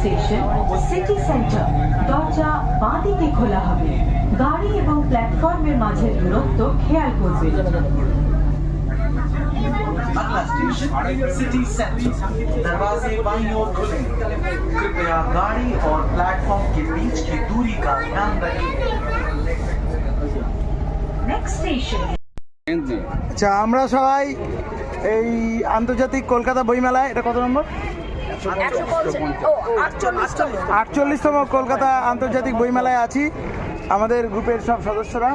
Station city centre দরজা বাঁদিকে খোলা হবে গাড়ি এবং প্ল্যাটফর্মের মাঝের দূরত্ব খেয়াল করবেন अगला स्टेशन सिटी सेंटर दरवाजे बाई ओर खुलेंगे कृपया गाड़ी और प्लेटफॉर्म के बीच की दूरी का ध्यान रखें নেক্সট স্টেশন আচ্ছা আমরা সবাই এই আন্তর্জাতিক কলকাতা বইমেলায় এটা কত নম্বর আটচল্লিশতম কলকাতা আন্তর্জাতিক বইমেলায় আছি। আমাদের গ্রুপের সব সদস্যরা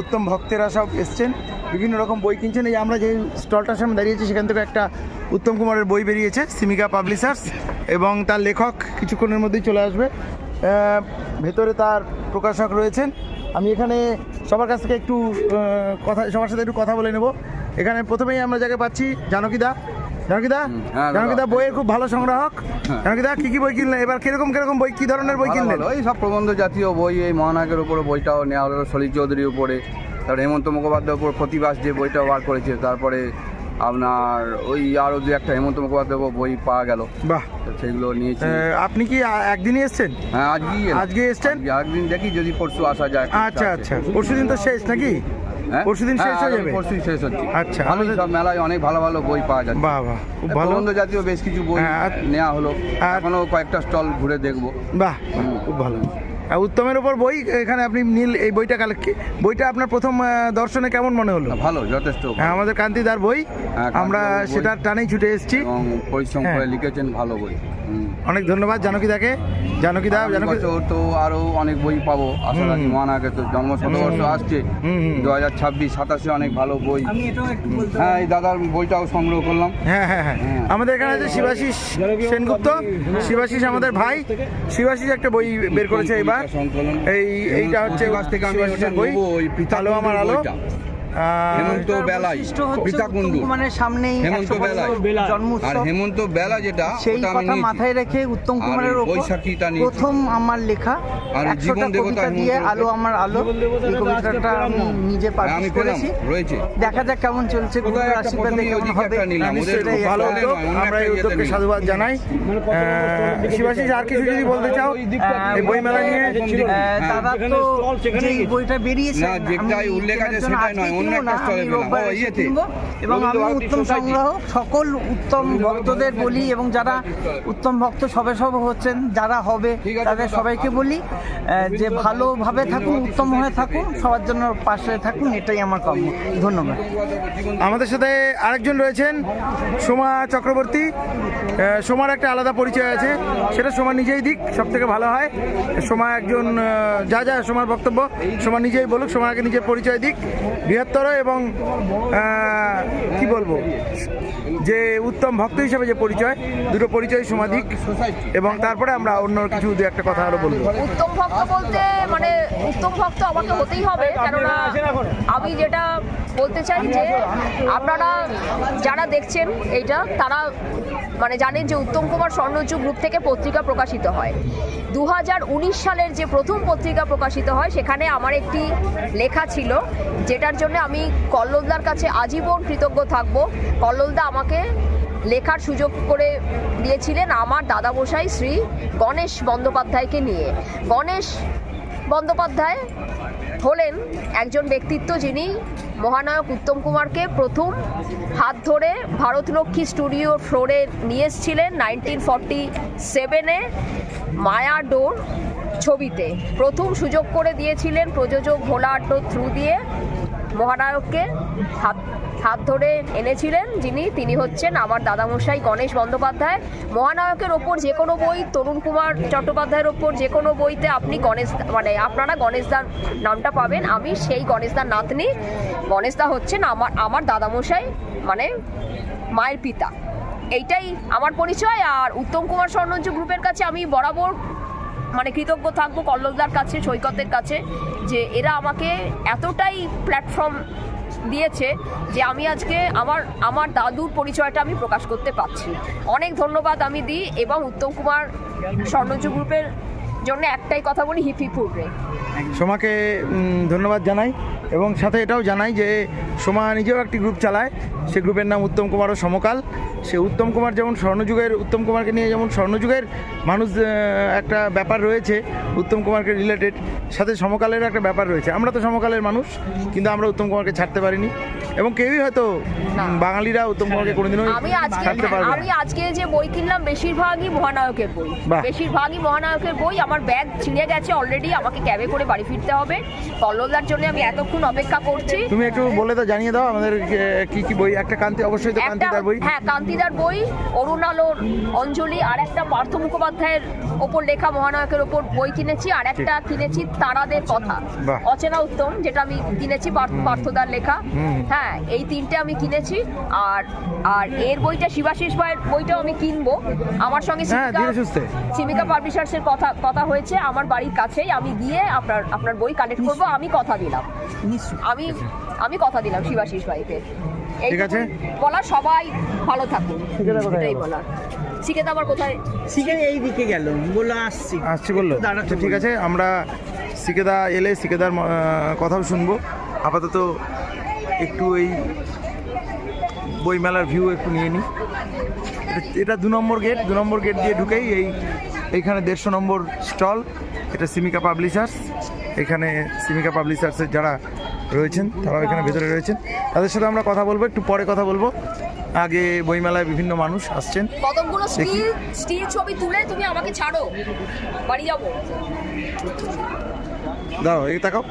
উত্তম ভক্তেরা সব এসছেন। বিভিন্ন রকম বই কিনছেন। এই আমরা যে স্টলটার সামনে দাঁড়িয়েছি, সেখান থেকে একটা উত্তম কুমারের বই বেরিয়েছে, সিমিকা পাবলিশার্স, এবং তার লেখক কিছুক্ষণের মধ্যেই চলে আসবে। ভেতরে তার প্রকাশক রয়েছেন। আমি এখানে সবার কাছ থেকে একটু কথা, সবার সাথে একটু কথা বলে নেব। এখানে প্রথমেই আমরা যাকে পাচ্ছি জানকিদা জানকিদা হ্যাঁ। জানকিদা বইয়ের খুব ভালো সংগ্রাহক হ্যাঁ। জানকিদা কি কি বই কিনলেন এবার কীরকম কীরকম বই কি ধরনের বই কিনলেন। এই সব প্রবন্ধ জাতীয় বই এই মহানায়কের উপরে বইটাও নেওয়া হলো সলিল চৌধুরীর উপরে তারপরে হেমন্ত মুখোপাধ্যায়ের উপর প্রতিবাস যে বইটা বার করেছে তারপরে আপনার ওই আরও দু একটা হেমন্ত মুখোপাধ্যায়ের উপর বই পাওয়া গেল বাহ সেগুলো নিয়েছি আপনি কি একদিনই এসছেন হ্যাঁ আজকেই। আজকে এসছেন? একদিন দেখি যদি পরশু আসা যায় আচ্ছা আচ্ছা পরশু দিন তো শেষ নাকি? পরশুদিন শেষ হ্যাঁ, হয়ে যাবে? পরশুদিন শেষ হচ্ছে। আচ্ছা, ভালোই সব মেলায় অনেক ভালো ভালো বই পাওয়া যাচ্ছে। বাহ বাহ খুব ভালো। জাতীয় বেশ কিছু বই হ্যাঁ, নেওয়া হলো। এখনও কয়েকটা স্টল ঘুরে দেখব। বাহ খুব ভালো। উত্তমের ওপর বই এখানে আপনি নীল এই বইটা কালেক্ট বইটা আপনার প্রথম দর্শনে কেমন মনে হলো? ভালো যথেষ্ট। হ্যাঁ আমাদের কান্তিদার বই। হ্যাঁ, আমরা সেটার টানেই ছুটে এসেছি। এবং পরিশ্রম হ্যাঁ। করে লিখেছেন ভালো বই। অনেক ধন্যবাদ জানকিদা আগামী জানকি বছর তো আরও অনেক বই পাবো আশা রাখি তো জন্ম শতবর্ষ আসছে। দু হাজার ছাব্বিশ সাতাশে অনেক ভালো বই। হ্যাঁ এই দাদার বইটাও সংগ্রহ করলাম। হ্যাঁ হ্যাঁ হ্যাঁ। হ্যাঁ। আমাদের এখানে আছে শিবাশিস সেনগুপ্ত। শিবাশিস আমাদের ভাই। শিবাশিস একটা বই বের করেছে এবার। এই এইটা হচ্ছে থেকে আমি বই। আলো আমার আলো। হেমন্ত বেলাই পিতাকুণ্ডু কুমারের সামনেই হেমন্ত বেলায়। আর হেমন্ত বেলা যেটা সেই কথা মাথায় রেখে উত্তম কুমারের বৈশাখীটা নিয়েছি। প্রথম আমার লেখা। আর জীবন দেবতা দিয়ে আলো আমার আলো। এই কবিতাটা আমি নিজে হ্যাঁ, পেলাম করেছি। রয়েছে। দেখা যাক কেমন চলছে গুরুর আশীর্বাদে কেমন হবে। ভালো নয়, আমরা এই উদ্যোগকে সাধুবাদ জানাই। শিবাশিস আর কিছু যদি বলতে চাও এই বইমেলা নিয়ে দাদা তো যেই বইটা বেরিয়েছে না, যেটাই উল্লেখ আছে সেটাই নয়, ও, এবং আমি উত্তম। সংগ্রহ সকল উত্তম ভক্তদের বলি এবং যারা উত্তম ভক্ত সবে সব হচ্ছেন যারা হবে তাদের সবাইকে বলি যে ভালোভাবে থাকুন উত্তম হয়ে থাকুন সবার জন্য পাশে থাকুন এটাই আমার কাম্য। ধন্যবাদ। আমাদের সাথে আরেকজন রয়েছেন সোমা চক্রবর্তী। সোমার একটা আলাদা পরিচয় আছে সেটা সোমা নিজেই দিক সব থেকে ভালো হয়। সোমা একজন যা যা সোমার বক্তব্য সোমা নিজেই বলুক সোমাকে নিজের পরিচয় দিক। বৃহত্তর এবং কি বলব, যে উত্তম ভক্ত হিসেবে যে পরিচয়, দুটো পরিচয় সমাধিক এবং তারপরে আমরা অন্য কিছু দু একটা কথা আরও বলব। উত্তম ভক্ত বলতে মানে উত্তম ভক্ত আমাকে হতেই হবে, কেননা আমি যেটা বলতে চাই যে, আপনারা যারা দেখছেন এইটা, তারা মানে জানেন যে উত্তম কুমার স্বর্ণযুগ গ্রুপ থেকে পত্রিকা প্রকাশিত হয়। দু হাজার উনিশ সালের যে প্রথম পত্রিকা প্রকাশিত হয়, সেখানে আমার একটি লেখা ছিল যেটার জন্য আমি কল্লোলদার কাছে আজীবন কৃতজ্ঞ থাকব। কল্লোলদা আমাকে লেখার সুযোগ করে দিয়েছিলেন আমার দাদামশাই শ্রী গণেশ বন্দ্যোপাধ্যায়কে নিয়ে। গণেশ বন্দ্যোপাধ্যায় হলেন একজন ব্যক্তিত্ব যিনি মহানায়ক উত্তম কুমারকে প্রথম হাত ধরে ভারতলক্ষ্মী স্টুডিও ফ্লোরে নিয়ে এসেছিলেন নাইনটিন ফর্টি সেভেনে মায়া ডোর ছবিতে। প্রথম সুযোগ করে দিয়েছিলেন প্রযোজক ভোলা আড্ডোর থ্রু দিয়ে। মহানায়ককে হাত হাত ধরে এনেছিলেন যিনি, তিনি হচ্ছেন আমার দাদামশাই গণেশ বন্দ্যোপাধ্যায়। মহানায়কের ওপর যে কোনো বই, তরুণ কুমার চট্টোপাধ্যায়ের ওপর যে কোনো বইতে আপনি গণেশ মানে আপনারা গণেশদার নামটা পাবেন। আমি সেই গণেশদার নাতনি। গণেশদা হচ্ছেন আমার আমার দাদামশাই মানে মায়ের পিতা। এইটাই আমার পরিচয়। আর উত্তম কুমার স্বর্ণঞ্জ গ্রুপের কাছে আমি বরাবর মানে কৃতজ্ঞ থাকব কল্লোলদার কাছে, সৈকতের কাছে, যে এরা আমাকে এতটাই প্ল্যাটফর্ম দিয়েছে যে আমি আজকে আমার আমার দাদুর পরিচয়টা আমি প্রকাশ করতে পারছি। অনেক ধন্যবাদ আমি দিই এবং উত্তম কুমার স্বর্ণজু গ্রুপের জন্য একটাই কথা বলি হিপি হিপ সোমাকে ধন্যবাদ জানাই। এবং সাথে এটাও জানাই যে সোমা নিজেও একটি গ্রুপ চালায়। সে গ্রুপের নাম উত্তম কুমার ও সমকাল। সে উত্তম কুমার যেমন স্বর্ণযুগের উত্তম কুমারকে নিয়ে যেমন স্বর্ণযুগের মানুষ একটা ব্যাপার রয়েছে উত্তম কুমারকে রিলেটেড সাথে সমকালের একটা ব্যাপার রয়েছে। আমরা তো সমকালের মানুষ কিন্তু আমরা উত্তম কুমারকে ছাড়তে পারিনি। এবং কেউই হয়তো বাঙালিরা উত্তম কুমারকে কোনোদিনও আমি আজকে ছাড়তে পারবে আমি আজকে যে বই কিনলাম বেশিরভাগই মহানায়কের বই। বেশিরভাগই মহানায়কের বই। আমার ব্যাগ ছিঁড়ে গেছে অলরেডি আমাকে ক্যাবে করে বাড়ি ফিরতে হবে। পল্লবদার জন্য আমি এতক্ষণ অপেক্ষা করছি। তুমি একটু বলে দাও জানিয়ে দাও আমাদের কি কি বই একটা কান্তি অবশ্যই তো কান্তিদার বই। হ্যাঁ কান্তিদার বই অরুণ আলোর অঞ্জলি আর একটা পার্থ মুখোপাধ্যায়ের ওপর লেখা মহানায়কের ওপর বই কিনেছি আর একটা কিনেছি তারাদের কথা। অচেনা উত্তম যেটা আমি কিনেছি পার্থদার লেখা। হ্যাঁ এই তিনটে আমি কিনেছি আর আর এর বইটা শিবাশিস ভাইয়ের বইটাও আমি কিনবো। আমার সঙ্গে হ্যাঁ, সিমিকা-। পাবলিশার্সের কথা কথা হয়েছে আমার বাড়ির কাছেই আমি গিয়ে আপনার আপনার বই কালেক্ট করব আমি কথা দিলাম। আমি আমি কথা দিলাম শিবাশিস ভাইকে। ঠিক আছে। বলা সবাই ভালো থাকুন। এটাই? বলার। শিখেতে আমার কোথায়? শিখে এই দিকে গেল বলল আসছি। আসছি বলল। দাঁড়াতে আচ্ছা ঠিক আছে আমরা সিকেদা এলে সিকেদার কথাও শুনব। আপাতত একটু এই বইমেলার ভিউ একটু নিয়ে নিই। এটা- এটা দু নম্বর গেট দু নম্বর গেট দিয়ে ঢুকেই এই এইখানে দেড়শো নম্বর স্টল এটা সিমিকা পাবলিশার্স এখানে সিমিকা পাবলিশার্সের যারা রয়েছেন তারাও এখানে ভেতরে রয়েছেন। তাদের সাথে আমরা কথা বলব একটু পরে কথা বলব। আগে বইমেলায় বিভিন্ন মানুষ আসছেন। কতগুলো স্টিল স্টিল ছবি তুলে তুমি আমাকে ছাড়ো। বাড়ি যাব। দাও এই তাকাও।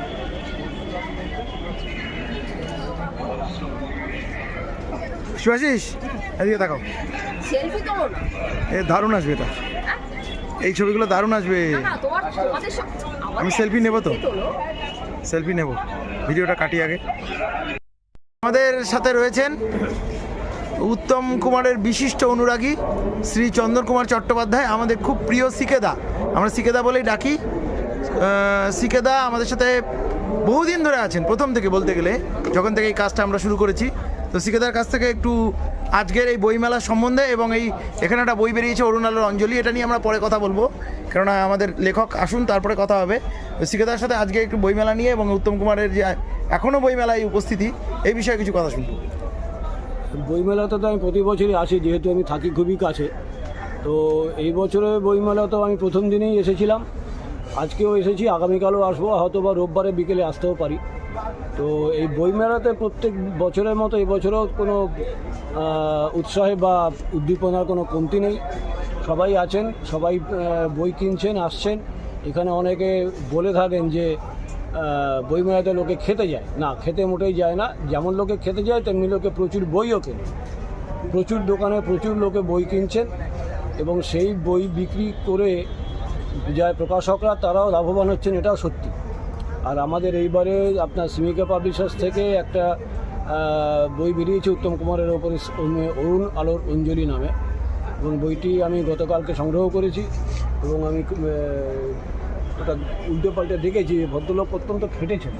শিবাশিস এদিকে তাকাও। সেলফি তোলো না। এ দারুণ আসবে এটা। হ্যাঁ? এই ছবিগুলো দারুণ আসবে। আমি সেলফি নেব তো? সেলফি নেব। ভিডিওটা কাটি আগে। আমাদের সাথে রয়েছেন উত্তম কুমারের বিশিষ্ট অনুরাগী শ্রী চন্দন কুমার চট্টোপাধ্যায়, আমাদের খুব প্রিয় সিকেদা। আমরা সিকেদা বলেই ডাকি। সিকেদা আমাদের সাথে বহুদিন ধরে আছেন, প্রথম থেকে বলতে গেলে। যখন থেকে এই কাজটা আমরা শুরু করেছি, তো সিকেদার কাছ থেকে একটু আজকের এই বইমেলা সম্বন্ধে এবং এই এখানে একটা বই বেরিয়েছে অরুণালোর অঞ্জলি, এটা নিয়ে আমরা পরে কথা বলব। কেননা আমাদের লেখক আসুন, তারপরে কথা হবে। তো সাথে আজকে একটু বইমেলা নিয়ে এবং উত্তম কুমারের যে এখনও বইমেলায় উপস্থিতি, এই বিষয়ে কিছু কথা শুনব। বইমেলাতে তো আমি প্রতি বছরই আসি, যেহেতু আমি থাকি খুবই কাছে। তো এই বছরে বইমেলা তো আমি প্রথম দিনেই এসেছিলাম। আজকেও এসেছি, আগামীকালও আসব হয়তো বা রোববারে বিকেলে আসতেও পারি। তো এই বইমেলাতে প্রত্যেক বছরের মতো এই বছরও কোনো উৎসাহে বা উদ্দীপনার কোনো কমতি নেই। সবাই আছেন, সবাই বই কিনছেন, আসছেন। এখানে অনেকে বলে থাকেন যে বইমেলাতে লোকে খেতে যায়। না, খেতে মোটেই যায় না। যেমন লোকে খেতে যায়, তেমনি লোকে প্রচুর বইও কেনে। প্রচুর দোকানে প্রচুর লোকে বই কিনছেন এবং সেই বই বিক্রি করে যায় প্রকাশকরা তারাও লাভবান হচ্ছেন, এটাও সত্যি। আর আমাদের এইবারে আপনার সিমিকা পাবলিশার্স থেকে একটা বই বেরিয়েছে উত্তম কুমারের ওপরে অরুণ আলোর অঞ্জলি নামে। এবং বইটি আমি গতকালকে সংগ্রহ করেছি এবং আমি ওটা উল্টে পাল্টে দেখেছি যে ভদ্রলোক অত্যন্ত খেটেছেন।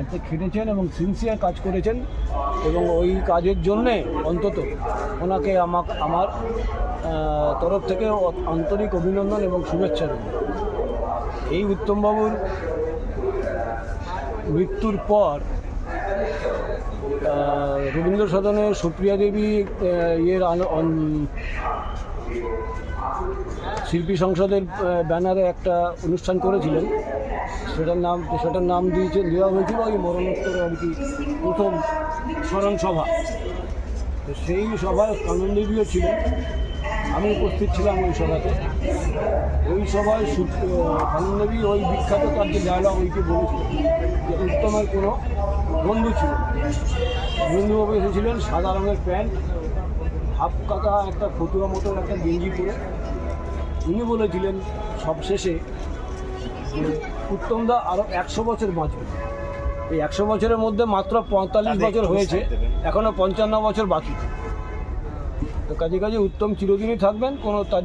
এত খেটেছেন এবং সিনসিয়ার কাজ করেছেন এবং ওই কাজের জন্যে অন্তত ওনাকে আমাক, আমার তরফ থেকে আন্তরিক অভিনন্দন এবং শুভেচ্ছা রইল এই উত্তমবাবুর মৃত্যুর পর রবীন্দ্র সদনে সুপ্রিয়া দেবী ইয়ের শিল্পী সংসদের ব্যানারে একটা অনুষ্ঠান করেছিলেন। সেটার নাম সেটার নাম দিয়েছে দেওয়া হয়েছিল ওই মরণোত্তর আর কি প্রথম স্মরণ সভা সেই সভায় কানন্দেবীও ছিলেন। আমি উপস্থিত ছিলাম ওই সভাতে। ওই সভায় কানন্দেবী ওই বিখ্যাত তার যে ডায়লগ ওইকে বলেছিলেন যে উত্তমের কোনো বন্ধু ছিল। বন্ধুবাবু এসেছিলেন সাদা রঙের প্যান্ট হাফ কাটা একটা ফতুয়া মতন একটা গেঞ্জি পরে। উনি বলেছিলেন সবশেষে উত্তমদা আরও একশো বছর বাঁচবে। এই একশো বছরের মধ্যে মাত্র পঁয়তাল্লিশ বছর হয়েছে এখনও পঞ্চান্ন বছর বাকি। তো কাজে কাজে উত্তম চিরদিনই থাকবেন কোনো তার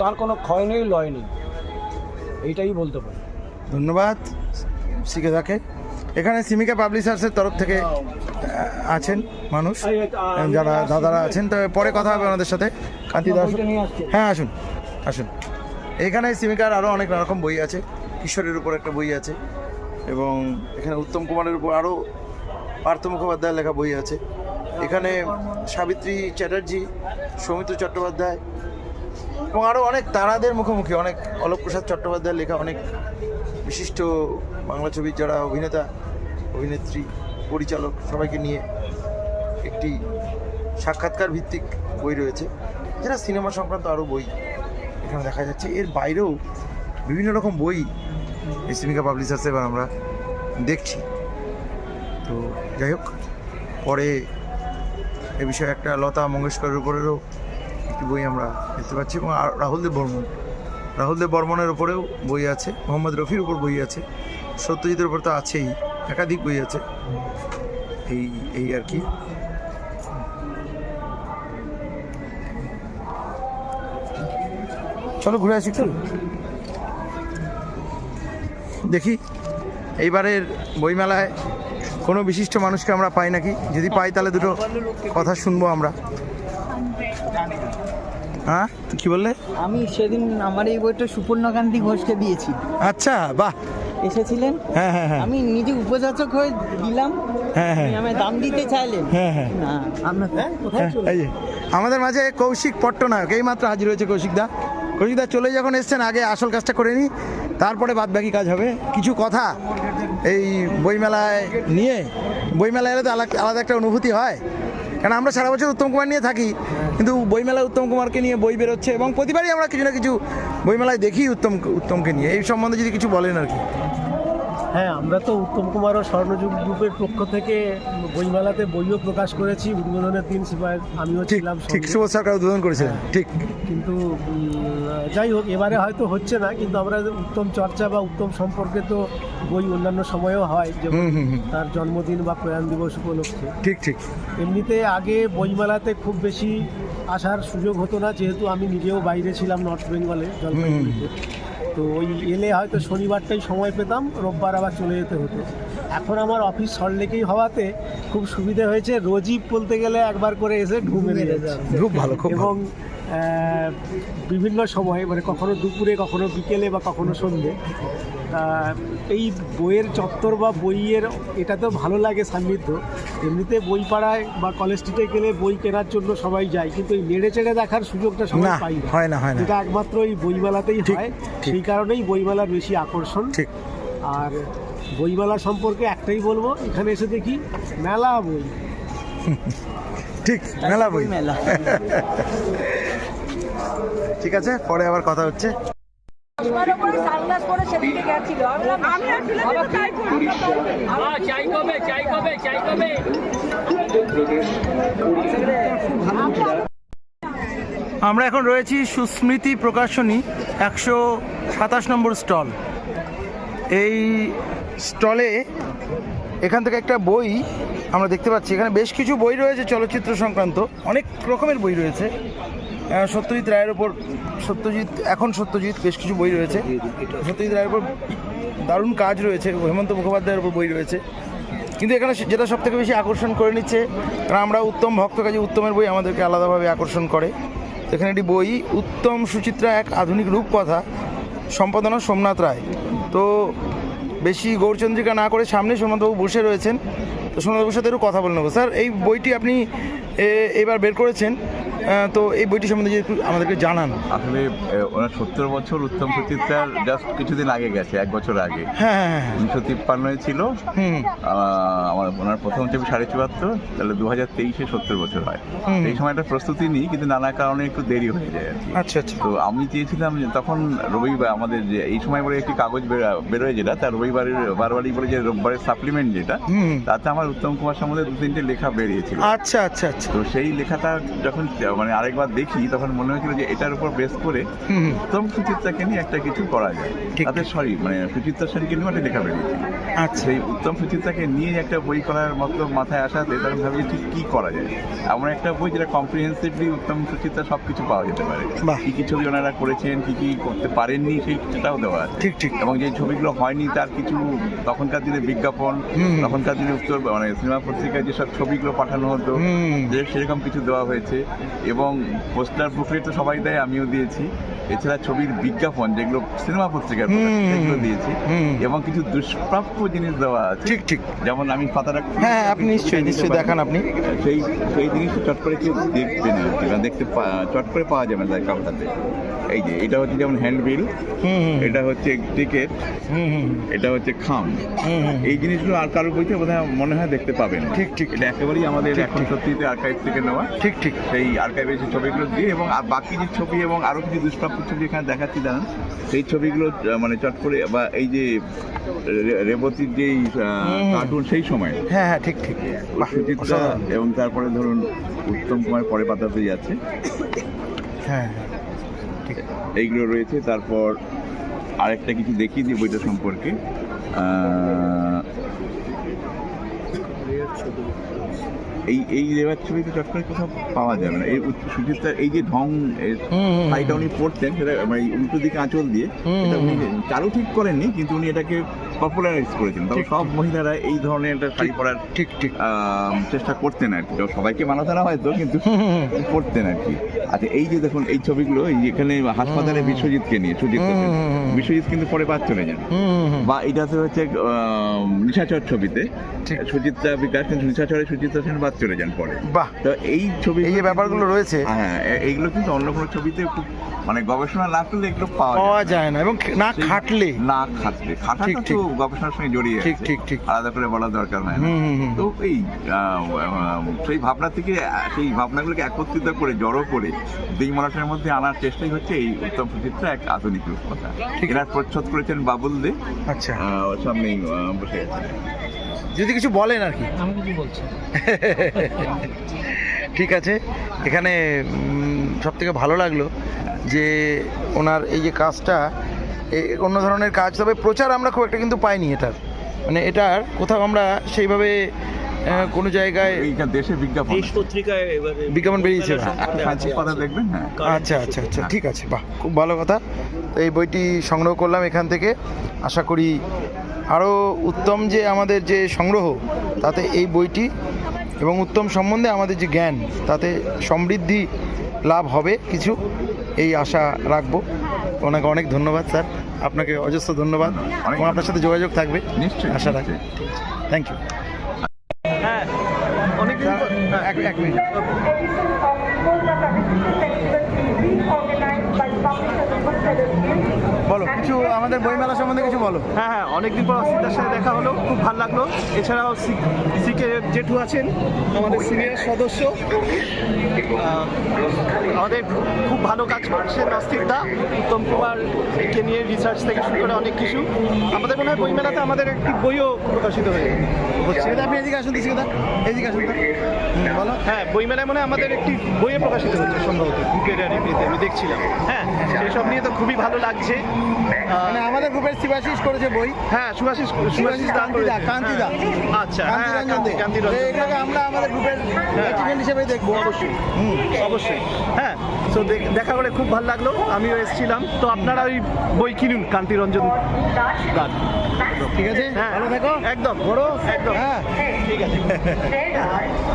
তার কোনো ক্ষয় নেই লয় নেই। এইটাই বলতে পারি। ধন্যবাদ সিকেদাকে এখানে সিমিকা পাবলিশার্সের তরফ থেকে আছেন মানুষ যারা দাদারা আছেন তবে পরে কথা হবে ওনাদের সাথে। কান্তি দাস। হ্যাঁ আসুন আসুন। এখানে সিমিকার আরও অনেক রকম বই আছে কিশোরের উপর একটা বই আছে এবং এখানে উত্তম কুমারের উপর আরও পার্থ মুখোপাধ্যায়ের লেখা বই আছে। এখানে সাবিত্রী চ্যাটার্জি সৌমিত্র চট্টোপাধ্যায় এবং আরও অনেক তারাদের মুখোমুখি, অনেক অলোক প্রসাদ চট্টোপাধ্যায়ের লেখা, অনেক বিশিষ্ট বাংলা ছবির যারা অভিনেতা, অভিনেত্রী, পরিচালক, সবাইকে নিয়ে একটি সাক্ষাৎকার ভিত্তিক বই রয়েছে, যেটা সিনেমা সংক্রান্ত আরও বই এখানে দেখা যাচ্ছে। এর বাইরেও বিভিন্ন রকম বই এই সিমিকা পাবলিশার্সে এবার আমরা দেখছি। তো যাই হোক, পরে এ বিষয়ে একটা লতা মঙ্গেশকরের উপরেরও একটি বই আমরা দেখতে পাচ্ছি এবং আর রাহুলদেব বর্মন। রাহুলদেব বর্মনের ওপরেও বই আছে, মোহাম্মদ রফির উপর বই আছে, সত্যজিতের উপর তো আছেই, একাধিক বই আছে। এই এই আর কি। চলো ঘুরে আসি একটু। দেখি, এইবারের বইমেলায় কোনো বিশিষ্ট মানুষকে আমরা পাই নাকি? যদি পাই তাহলে দুটো কথা শুনব আমরা। হ্যাঁ? কি বললে? আমি সেদিন আমার এই বইটা সুপর্ণকান্তি ঘোষকে দিয়েছি। আচ্ছা বাহ। এসেছিলেন? হ্যাঁ হ্যাঁ হ্যাঁ। আমি নিজে উপযাচক হয়ে দিলাম। হ্যাঁ হ্যাঁ। আমায় দাম দিতে চাইলেন হ্যাঁ হ্যাঁ। না আপনার কোথায় হ্যাঁ, এই আমাদের মাঝে কৌশিক পট্টনায়ক এই মাত্র হাজির হয়েছে কৌশিকদা কৌশিকদা চলে যখন এসছেন আগে আসল কাজটা করে নিই তারপরে বাদ বাকি কাজ হবে। কিছু কথা? এই বইমেলায় নিয়ে, বইমেলায় এলে তো আলাদা একটা অনুভূতি হয়। কারণ আমরা সারা বছর উত্তম কুমার নিয়ে থাকি, কিন্তু বইমেলায় উত্তম কুমারকে নিয়ে বই বেরোচ্ছে এবং প্রতিবারই আমরা কিছু না কিছু বইমেলায় দেখি উত্তম উত্তমকে নিয়ে। এই সম্বন্ধে যদি কিছু বলেন আর কি। হ্যাঁ আমরা তো উত্তম কুমার ও স্বর্ণযুগ গ্রুপের পক্ষ থেকে বইমেলাতে বইও প্রকাশ করেছি উদ্বোধনের দিন সিপাই আমিও ছিলাম ঠিক। সুবোধ সরকার উদ্বোধন করেছিলেন ঠিক। কিন্তু যাই হোক এবারে হয়তো হচ্ছে না কিন্তু আমরা উত্তম চর্চা বা উত্তম সম্পর্কে তো বই অন্যান্য সময়েও হয় যেমন হুম। তার জন্মদিন বা প্রয়াণ দিবস উপলক্ষে। ঠিক ঠিক। এমনিতে আগে বইমেলাতে খুব বেশি আসার সুযোগ হতো না যেহেতু আমি নিজেও বাইরে ছিলাম নর্থ বেঙ্গলে জলপাইগুড়িতে। তো ওই এলে হয়তো শনিবারটাই সময় পেতাম রোববার আবার চলে যেতে হতো। এখন আমার অফিস সল্টলেকেই হওয়াতে খুব সুবিধা হয়েছে রোজই বলতে গেলে একবার করে এসে ঢু মেরে যাচ্ছে। খুব ভালো খুব এবং বিভিন্ন সময়ে মানে কখনো দুপুরে কখনো বিকেলে বা কখনো সন্ধে আহ, এই বইয়ের চত্বর বা বইয়ের এটা তো ভালো লাগে সান্নিধ্য। এমনিতে বই পাড়ায় বা কলেজ স্ট্রিটে গেলে বই কেনার জন্য সবাই যায় কিন্তু এই নেড়ে চেড়ে দেখার সুযোগটা সবাই পাই না। হয় না হয় না। যেটা একমাত্র এই বইমেলাতেই ঠিক, হয়। সেই কারণেই বইমেলার বেশি আকর্ষণ। ঠিক। আর বইমেলা সম্পর্কে একটাই বলব এখানে এসে দেখি মেলা বই। ঠিক মেলা বই। মেলা ঠিক আছে পরে আবার কথা হচ্ছে। আমরা এখন রয়েছি সুস্মৃতি প্রকাশনী একশো সাতাশ নম্বর স্টল। এই স্টলে এখান থেকে একটা বই আমরা দেখতে পাচ্ছি। এখানে বেশ কিছু বই রয়েছে চলচ্চিত্র সংক্রান্ত। অনেক রকমের বই রয়েছে। সত্যজিৎ রায়ের ওপর সত্যজিৎ, এখন সত্যজিৎ বেশ কিছু বই রয়েছে। সত্যজিৎ রায়ের ওপর দারুণ কাজ রয়েছে, হেমন্ত মুখোপাধ্যায়ের ওপর বই রয়েছে। কিন্তু এখানে যেটা সব থেকে বেশি আকর্ষণ করে নিচ্ছে, কারণ আমরা উত্তম ভক্ত কাজে উত্তমের বই আমাদেরকে আলাদাভাবে আকর্ষণ করে। এখানে একটি বই, উত্তম সুচিত্রা এক আধুনিক রূপকথা, সম্পাদনা সোমনাথ রায়। তো বেশি গৌরচন্দ্রিকা না করে সামনে সোমনাথবাবু বসে রয়েছেন, তো সোমনাথবাবুর সাথে একটু কথা বলে নেব। স্যার, এই বইটি আপনি এবার বের করেছেন। তো এই বইটি সম্বন্ধে যদি একটু আমাদেরকে জানান। আসলে ওনার সত্তর বছর উত্তম সুচিত্রার জাস্ট কিছুদিন আগে গেছে এক বছর আগে। হ্যাঁ হ্যাঁ হ্যাঁ উনিশশো তিপ্পান্নয় ছিল। আমার ওনার প্রথম ছবি সাড়ে চুয়াত্তর তাহলে দু হাজার তেইশে সত্তর বছর হয়। এই সময়টা প্রস্তুতি নিই কিন্তু নানা কারণে একটু দেরি হয়ে যায় আচ্ছা আচ্ছা। তো আমি চেয়েছিলাম যে তখন রবিবার আমাদের যে এই সময় বলে একটি কাগজ বের- বেরোয় যেটা তার রবিবারের বারবারই বলে যে রোববারের সাপ্লিমেন্ট যেটা তাতে আমার উত্তম কুমার সম্বন্ধে দু তিনটে লেখা বেরিয়েছিল। আচ্ছা আচ্ছা আচ্ছা। তো সেই লেখাটা যখন মানে আরেকবার দেখি তখন মনে হয়েছিল যে এটার উপর বেস করে। উত্তম সুচিত্রাকে নিয়ে একটা কিছু করা যায়। তাতে সরি মানে সুচিত্রা সেনকে নিয়ে একটা লেখা বেরিয়েছিল আচ্ছা। সেই উত্তম সুচিত্রাকে নিয়ে একটা বই করার মতো মাথায় আসাতে তখন ভাবি ঠিক কি করা যায়? এমন একটা বই যেটা কম্প্রিহেন্সিভলি উত্তম সুচিত্রা সব কিছু পাওয়া যেতে পারে। কি কি ছবি ওনারা করেছেন কি কি করতে পারেননি সেই সেটাও দেওয়া আছে। ঠিক ঠিক। এবং যে ছবিগুলো হয়নি তার কিছু তখনকার দিনে বিজ্ঞাপন তখনকার দিনে উত্তর মানে সিনেমা পত্রিকায় যেসব ছবিগুলো পাঠানো হতো যে সেরকম কিছু দেওয়া হয়েছে। এবং পোস্টার বুকলেট তো সবাই দেয় আমিও দিয়েছি। এছাড়া ছবির বিজ্ঞাপন যেগুলো সিনেমা পত্রিকার সেগুলো দিয়েছি। এবং কিছু দুষ্প্রাপ্য জিনিস দেওয়া আছে। ঠিক ঠিক। যেমন আমি পাতাটা হ্যাঁ হ্যাঁ, আপনি নিশ্চয়ই নিশ্চয়ই দেখান আপনি। সেই সেই জিনিসটা চট করে কেউ দেখবে না দেখতে পা- চট করে পাওয়া যাবে না কাপড়টাতে। এই যে এটা হচ্ছে যেমন হ্যান্ডবিল এটা হচ্ছে টিকেট এটা হচ্ছে খাম। এই জিনিসগুলো আর কারোর বইতে বোধহয় মনে হয় দেখতে পাবেন ঠিক, ঠিক। এটা একেবারেই আমাদের এখন সত্যিতে আর্কাইভ থেকে নেওয়া। ঠিক ঠিক। সেই আর্কাইভে সেই ছবিগুলো দিয়ে এবং আর বাকি যে ছবি এবং আরও কিছু দুষ্প্রাপ্য ছবি এখানে দেখাচ্ছি জানেন? সেই ছবিগুলো মানে চট করে বা এই যে রেবতীর যেই কার্টুন সেই সময়। হ্যাঁ হ্যাঁ ঠিক ঠিক। সুচিত্রা এবং তারপরে ধরুন উত্তম কুমার পরে পাতাতে যাচ্ছে। হ্যাঁ হ্যাঁ। এইগুলো রয়েছে। তারপর আরেকটা কিছু দেখি যে বইটা সম্পর্কে। এই এই রেবার ছবিতে চট করে কোথাও পাওয়া যাবে না। এই সুচিত্রার এই যে ঢং শাড়িটা উনি পড়তেন সেটা মানে উল্টো দিকে আঁচল দিয়ে এটা উনি। চালু ঠিক করেননি কিন্তু উনি এটাকে পপুলারাইজ করেছেন। তবে সব মহিলারা এই ধরনের একটা শাড়ি পরার ঠিক ঠিক। চেষ্টা করতেন আর কি। সবাইকে মানাতে না হয়তো কিন্তু করতেন আর কি। আচ্ছা এই যে দেখুন এই ছবিগুলো এখানে হাসপাতালে বিশ্বজিৎকে নিয়ে সুজিত হুম। বিশ্বজিৎ কিন্তু পরে বাদ চলে যান। বা এটাতে হচ্ছে নিশাচর ছবিতে। সুচিত্রা বিকাশ কিন্তু নিশাচরে সুচিত্রা সেন বাদ চলে যান পরে। বাহ। তো এই ছবি এই যে ব্যাপারগুলো রয়েছে। হ্যাঁ এইগুলো কিন্তু অন্য কোনো ছবিতে খুব মানে গবেষণা না করলে এগুলো পাওয়া যায় না। এবং না খাটলে। না খাটলে। ঠিক, তো গবেষণার সঙ্গে জড়িয়ে ঠিক, ঠিক, ঠিক। আলাদা করে বলা দরকার হয়। তো এই সেই ভাবনা থেকে সেই ভাবনাগুলোকে একত্রিত করে জড়ো করে দিগমরাটের মধ্যে আনার চেষ্টাই হচ্ছে এই উত্তম সুচিত্রা এক আধুনিক রূপকথা। এনার প্রচ্ছদ করেছেন বাবুল দে। আচ্ছা। সামনেই বসে আছেন। যদি কিছু বলেন আর কি। আমি কিছু বলছি ঠিক আছে। এখানে সব থেকে ভালো লাগল যে ওনার এই যে কাজটা এ- অন্য ধরনের কাজ তবে প্রচার আমরা খুব একটা কিন্তু পাইনি এটার। মানে এটার কোথাও আমরা সেইভাবে কোনো জায়গায় দেশে বিজ্ঞাপন। পত্রিকায় বিজ্ঞাপন বেরিয়েছে। না একটা সাঁচির কথা দেখবেন হ্যাঁ। আচ্ছা আচ্ছা আচ্ছা ঠিক আছে বাহ। খুব ভালো কথা। তো এই বইটি সংগ্রহ করলাম এখান থেকে। আশা করি আরও উত্তম যে আমাদের যে সংগ্রহ তাতে এই বইটি এবং উত্তম সম্বন্ধে আমাদের যে জ্ঞান তাতে সমৃদ্ধি লাভ হবে কিছু এই আশা রাখব। ওনাকে অনেক ধন্যবাদ স্যার। আপনাকে অজস্র ধন্যবাদ এবং আপনার সাথে যোগাযোগ থাকবে। নিশ্চয়ই, আশা রাখি। থ্যাংক ইউ হ্যাঁ পর- হ্যাঁ। এক মিনিট বলো। কিছু আমাদের বইমেলা সম্বন্ধে কিছু বলো। হ্যাঁ হ্যাঁ অনেকদিন পর অসিতার সাথে দেখা হলো খুব ভালো লাগল। এছাড়াও সিকে জেঠু আছেন আমাদের সিনিয়র সদস্য। আমাদের খুব ভালো কাজ করছেন অস্থিরদা। উত্তম কুমারকে নিয়ে রিসার্চ থেকে শুরু করে অনেক কিছু। আমাদের মনে হয় বইমেলাতে আমাদের একটি বইও প্রকাশিত হয়ে হচ্ছে। আপনি এদিকে আসুন কথা এদিকে আসুন বলো। হ্যাঁ বইমেলায় মনে হয় আমাদের একটি বইয়ে প্রকাশিত হচ্ছে সম্ভবত রিভিউতে আমি দেখছিলাম। হ্যাঁ সেসব নিয়ে তো খুবই ভালো লাগছে। মানে আমাদের গ্রুপের শিবাশিস করেছে বই। হ্যাঁ সুভাষিস শিবাশিস দা কান্তিদা। কান্তিদা হ্যাঁ, আচ্ছা হ্যাঁ হ্যাঁ, কান্তিরঞ্জন কান্তি দে। কান্তিরঞ্জন তো এগুলোকে আমরা আমাদের গ্রুপের অ্যাচিভমেন্ট হিসেবে দেখব। অবশ্যই। হুম, অবশ্যই। হ্যাঁ তো দেখা করে খুব ভালো লাগল। আমিও এসেছিলাম। তো আপনারা ওই বই কিনুন কান্তিরঞ্জন ঠিক আছে? হ্যাঁ। ভালো থেকো। একদম। বড়। একদম। হ্যাঁ। ঠিক আছে।